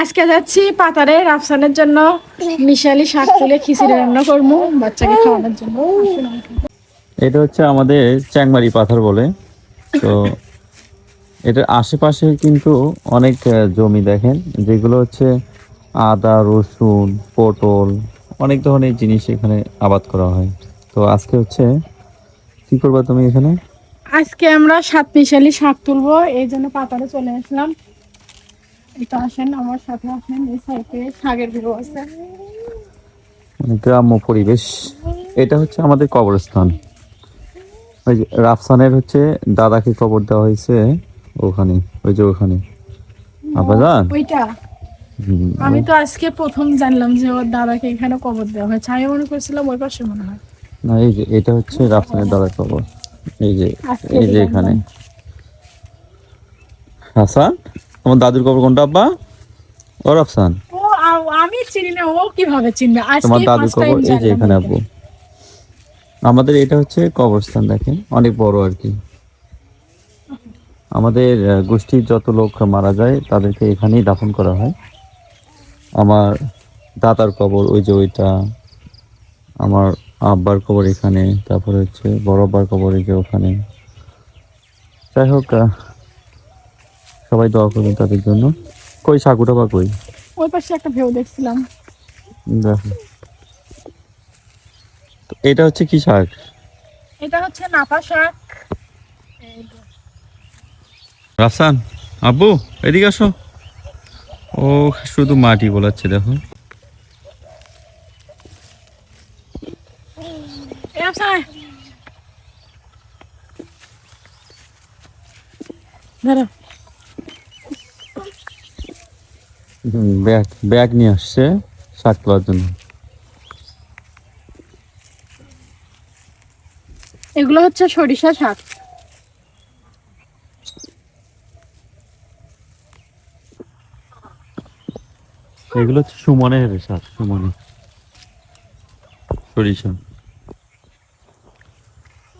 আজকে যাচ্ছি পাতারে রাফসানের জন্য। মিশালি শাক তুলে খিচুড়ি রান্না করব বাচ্চাকে খাওয়ানোর জন্য। এটা হচ্ছে আমাদের চ্যাংমারি পাথর বলে। তো এটার আশেপাশে কিন্তু অনেক জমি দেখেন যেগুলো হচ্ছে আদা রসুন পটল অনেক ধরনের জিনিস এখানে আবাদ করা হয়। তো আজকে হচ্ছে কি করবা তুমি এখানে? আজকে আমরা সাত মিশালি শাক তুলবো এই জন্য পাতারে চলে আসলাম। এটা আসেন আমার সাথে আসেন এই সাইডে শাকের ভিড় আছে। গ্রাম্য পরিবেশ। এটা হচ্ছে আমাদের কবরস্থান। ওই যে রাফসানের হচ্ছে দাদাকে কবর দেওয়া হয়েছে ওখানে ওই যে ওখানে। আবাজান ওইটা। আমি তো আজকে প্রথম জানলাম যে ওর দাদাকে এখানে কবর দেওয়া হয়েছে। আমি মনে করছিলাম ওই পাশে মনে হয়। না এই যে এটা হচ্ছে রাফসানের দাদার কবর। এই যে এই যে এখানে। হাসান? তোমার দাদুর কবর কোনটা আব্বা? ও রাফসান ও আমি চিনি না ও কীভাবে চিনবে? আজকে তোমার দাদুর কবর এই যে এখানে আব্বু। আমাদের এটা হচ্ছে কবরস্থান দেখেন। অনেক বড় আর কি। আমাদের গোষ্ঠীর যত লোক মারা যায় তাদেরকে এখানেই দাফন করা হয়। আমার দাদার কবর ওই যে ওইটা। আমার আব্বার কবর এখানে তারপরে হচ্ছে বড় আব্বার কবর এই যে ওখানে। যাই হোক সবাই দোয়া করবেন তাদের জন্য। কই সাকুটা বা কই? ওই পাশে একটা ভেউ দেখছিলাম। দেখো। তো এটা হচ্ছে কি শাক? এটা হচ্ছে নাপা শাক। রাসান আব্বু এদিকে আসো। ও শুধু মাটি বলাচ্ছে দেখো। এই আফসানা, দাঁড়াও ব্যাগ ব্যাগ নিয়ে আসছে শাক তোলার জন্য। এগুলো হচ্ছে সরিষা শাক। এগুলো হচ্ছে সুমনের শাক সুমনে। সরিষা।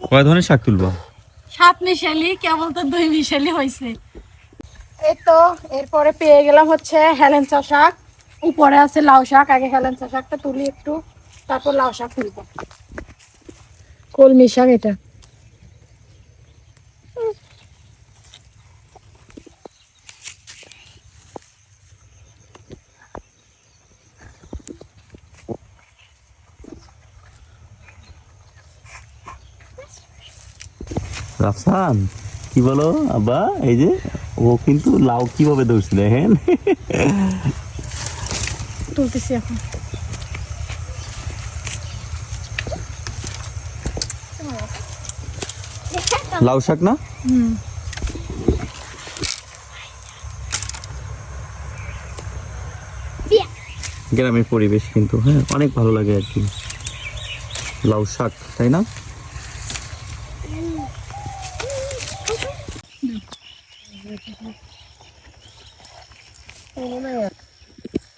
কয় ধরনের শাক তুলবা? সাত মিশালি কেবল তো দুই মিশালি হয়েছে এই তো, এরপরে পেয়ে গেলাম হচ্ছে হেলেঞ্চা শাক। উপরে আছে লাউ শাক, আগে হেলেঞ্চা শাকটা তুলি একটু, তারপর লাউ শাক তুলবো। কলমি শাক এটা। রাফসান? কি বলো? আব্বা এই যে ও কিন্তু লাউ কীভাবে ধরছে দেখেন? তুলতেছি এখন। লাউ শাক না? হুম। গ্রামের পরিবেশ কিন্তু হ্যাঁ অনেক ভালো লাগে আর কি। লাউ শাক তাই না?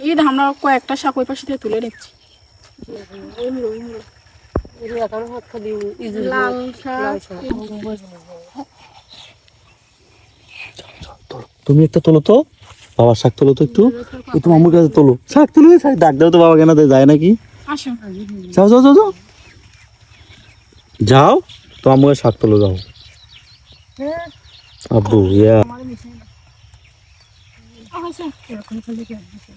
ঈদ আমরা কয়েকটা শাক ওই পাশে থেকে তুলে লাল শাক তুমি একটা তোলো তো বাবার শাক তোলো তো একটু। একটু মামুর কাছে তোলো। শাক তুলো শাক ডাক দাও তো বাবা কেন দেয়, যায় নাকি যাও যাও যাও যাও। যাও তো আমার শাক তোলো যাও। আব্বু ইয়া আচ্ছা এরকম কি হবে?